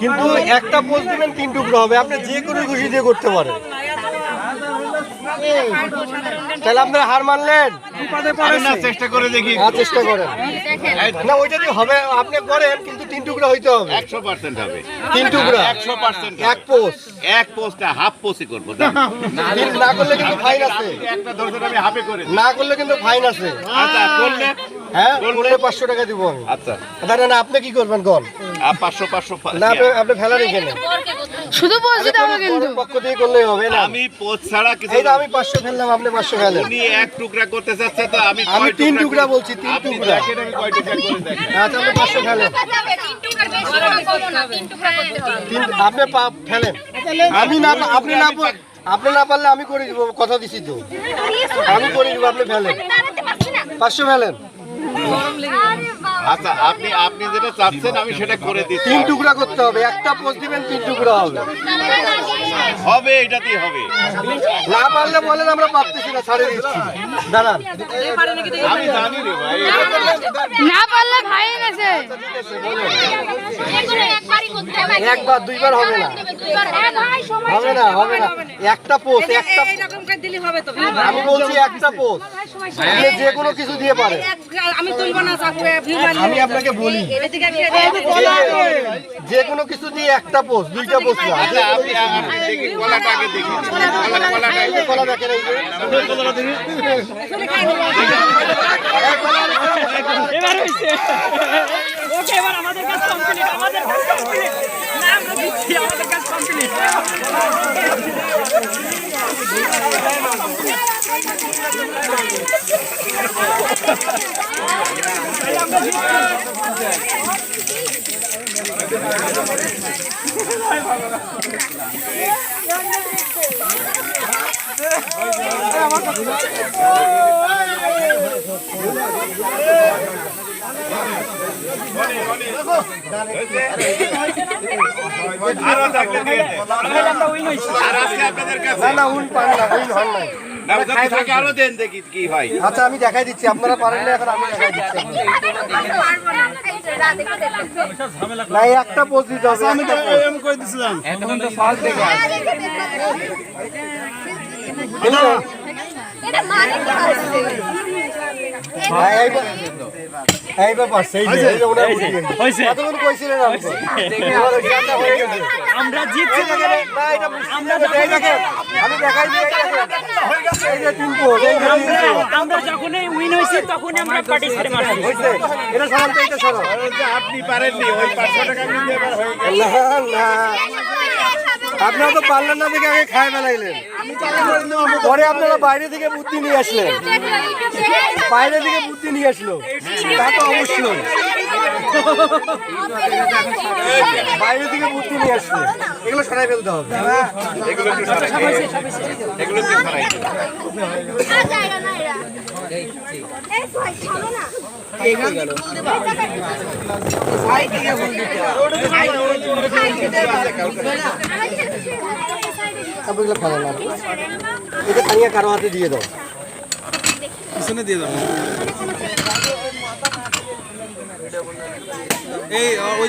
কিন্তু একটা পোস্ট দিবেন তিন টুকরো হবে। আপনি যে কোনো খুশি দিয়ে করতে পারেন। তাহলে আপনারা হার মানলেন? না চেষ্টা করে দেখি হ্যাঁ চেষ্টা করেন। না ওইটা দিয়ে হবে আপনি করেন কিন্তু তিন টুকরো হইতে হবে। একশো পার্সেন্ট হবে। তিন টুকরা? একশো পার্সেন্ট এক পোস্ট? এক পোস্টে হাফ পোস্টই করব না করলে কিন্তু ফাইন আছে। একটা দর্জন আমি হাফে করে না করলে কিন্তু ফাইন আছে। আচ্ছা করলে? হ্যাঁ পাঁচশো টাকা দিব আমি। আচ্ছা। দাদা না আপনি কি করবেন পাঁচশো পাঁচশো না আপনি আপনি ফেলার এখানে শুধু কিন্তু। পক্ষ দিয়ে করলেই হবে না? আমি পোস্ট ছাড়া কিছু এই আমি পাঁচশো ফেললাম আপনি পাঁচশো ফেলেন। উনি এক টুকরা করতে চাচ্ছে তো আমি আমি তিন টুকরা বলছি, তিন আপনি টুকরা। দেখেন আমি কয় টুকরা করে দেখেন। আচ্ছা আপনি ফেলেন। আপনি পা- ফেলেন। আমি না আপনি না আপনি না পারলে আমি করে দিব কথা দিছি তো। আমি করে দিব আপনি ফেলেন। পাঁচশো ফেলেন। আচ্ছা আপনি আপনি যেটা চাচ্ছেন আমি সেটা করে দিচ্ছি। তিন টুকরা করতে হবে একটা পোস্ট দিবেন তিন টুকরা হবে। হবে এটাতেই হবে। না পারলে বলেন আমরা পারতেছি না ছাড়ে দিচ্ছি। দাঁড়ান। আমি জানি রে ভাই। না পারলে আছে একবার দুইবার হবে না। হবে না হবে না। একটা পোস্ট একটা আমি বলছি একটা পোস্ট যে কোনো কিছু দিয়ে পারে। আমি তুলবো না আমি আপনাকে বলি। যে কোনো কিছু দিয়ে একটা পোস্ট দুইটা পোস্ট আচ্ছা দেখেন এই যে। এবার হইছে। ওকে এবার আমাদের কমপ্লিট আমাদের কমপ্লিট না আমরা দিচ্ছি আমাদের কাজ কমপ্লিট আরও উইন আজকে আপনাদের কাছে না না উন পান না উন হন না, যদি থাকে আরও দেন দেখি কি হয় আচ্ছা আমি দেখাই দিচ্ছি আপনারা পারেন না এখন আমি দেখাই দিচ্ছি না একটা পোজ দিতে হবে আমি এম করে দিছিলাম মানে কি হ্যাঁ, এই যে ওনার। কতক্ষণ কইছিলেন। আমরা জিতছি আমি দেখাই দিই, এই যে তিন আমরা যখনই উইন হইছি তখনই আমরা পার্টিসিপেট মারছি? এটা এটা। আপনি পারেননি ওই পাঁচশো টাকা নিতে এবার হয়ে গেল। না, না। আপনারা তো পারলেন না দেখে আগে খায় বেলাইলেন পরে আপনারা বাইরে থেকে বুদ্ধি নিয়ে আসলেন। বাইরে থেকে বুদ্ধি নিয়ে আসলো। তা তো অবশ্যই। বাইরে থেকে বুদ্ধি নিয়ে আসলো। এগুলো সরাই ফেলতে হবে। এগুলো একটু সরাই এগুলো একটু সরাই তারপর এগুলো এটা তানিয়া কারও হাতে দিয়ে দাও। এই ওই